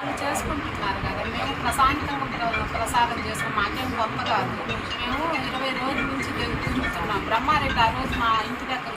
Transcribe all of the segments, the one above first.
వాళ్ళు చేసుకుంటున్నారు కదా. మేము ప్రశాంతంగా ప్రసాదం చేసుకున్నాం మాకేం గొప్ప కాదు. మేము ఇరవై రోజుల నుంచి తిరు- తిరుగుతున్నాం బ్రహ్మారెడ్డి ఆ రోజు మా ఇంటి దగ్గర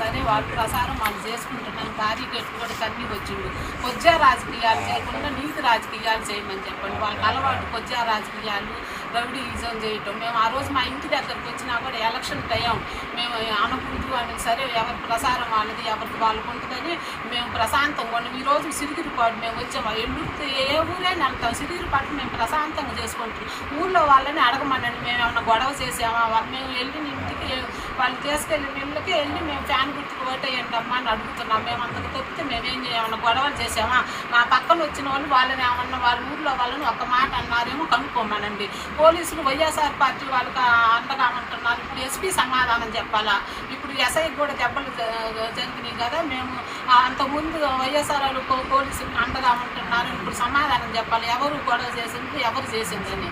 సరే వాళ్ళు ప్రసారం వాళ్ళు చేసుకుంటున్నాను దారి గట్టు కూడా వచ్చిండు. కొద్దిగా రాజకీయాలు చేయకుండా నీతి రాజకీయాలు చేయమని చెప్పండి. వాళ్ళకి అలవాటు కొద్దిగా రాజకీయాలు రౌడీజం చేయటం. మేము ఆ రోజు మా ఇంటి దగ్గరకు వచ్చినా కూడా ఎలక్షన్ టైం మేము అనకూడదు అని సరే ఎవరి ప్రసారం వాళ్ళది ఎవరికి వాళ్ళకు ఉంటుందని మేము ప్రశాంతంగా ఉన్నాం. ఈరోజు సిరిగిరిపాటు మేము వచ్చాము ఎల్లుడితే ఏ ఊరైనా వెళ్తాం. సిరిగిరిపాటు మేము ప్రశాంతంగా చేసుకుంటాం. ఊళ్ళో వాళ్ళని అడగమనండి. మేము ఏమైనా గొడవ చేసామా? వాళ్ళు మేము వెళ్ళిన ఇంటికి వాళ్ళు తీసుకెళ్ళిన ఇళ్ళకి వెళ్ళి మేము ఫ్యాన్ గుర్తుకు ఓటేయండి అమ్మా అని అడుగుతున్నాం. మేము అంతకు తప్పితే మేమేం ఏమన్నా గొడవలు చేసామా మా పక్కన వచ్చిన వాళ్ళు వాళ్ళని ఏమన్నా వాళ్ళ ఊర్లో వాళ్ళని ఒక మాట అన్నారేమో కనుక్కోమనండి. పోలీసులు వైఎస్ఆర్ పార్టీ వాళ్ళకి అండగా ఉంటున్నారు. ఇప్పుడు ఎస్పీ సమాధానం చెప్పాలా? ఇప్పుడు ఎస్ఐ కూడా దెబ్బలు జరిగినాయి కదా. మేము అంతకుముందు వైఎస్ఆర్ వాళ్ళు పోలీసులు అండగా ఉంటున్నారు. ఇప్పుడు సమాధానం చెప్పాలి. ఎవరు గొడవ చేసింది? ఎవరు చేసిందని.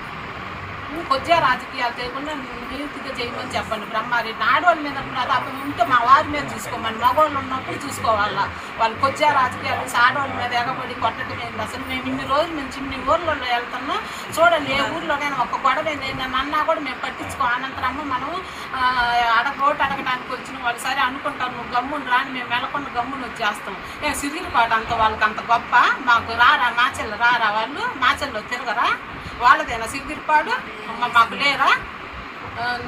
కొద్దిగా రాజకీయాలు చేయకుండా నీతిగా చేయమని చెప్పండి. బ్రహ్మారెడ్డి ఆడవాళ్ళ మీద ప్రతాపం ఉంటే మా వారి మీద చూసుకోమని మగవాళ్ళు ఉన్నప్పుడు చూసుకోవాలా? వాళ్ళు కొద్దిగా రాజకీయాలు ఆడవాళ్ళ మీద ఎగబడి కొట్టడం ఏంటి అసలు మేము ఇన్ని రోజుల నుంచి ఇన్ని ఊర్లలో వెళ్తున్నాం చూడండి ఏ ఊర్లోనైనా ఒక గొడవ ఏంటంటే అన్నా కూడా మేము పట్టించుకో అనంతరమ్మ మనం ఆ, అడగ అడగడానికి వచ్చిన వాళ్ళు సరే అనుకుంటాం నువ్వు గమ్మును రాని మేము వెళ్ళకుండా గమ్మును వచ్చేస్తాం. ఏ సిరిగిరిపాటు అంత వాళ్ళకి అంత గొప్ప? మాకు రారా మాచెల్ల రారా వాళ్ళు? మాచెల్లో తిరగరా? వాళ్ళదేనా సిగ్గిరిపాడు మ- మాకు లేరా?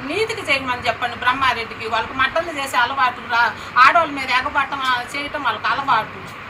నీతికి చేయమని చెప్పండి బ్రహ్మారెడ్డికి. వాళ్ళకి మట్టలు చేసే అలవాటు రా. ఆడవాళ్ళ మీద ఎగబట్టం చేయటం వాళ్ళకి అలవాటు.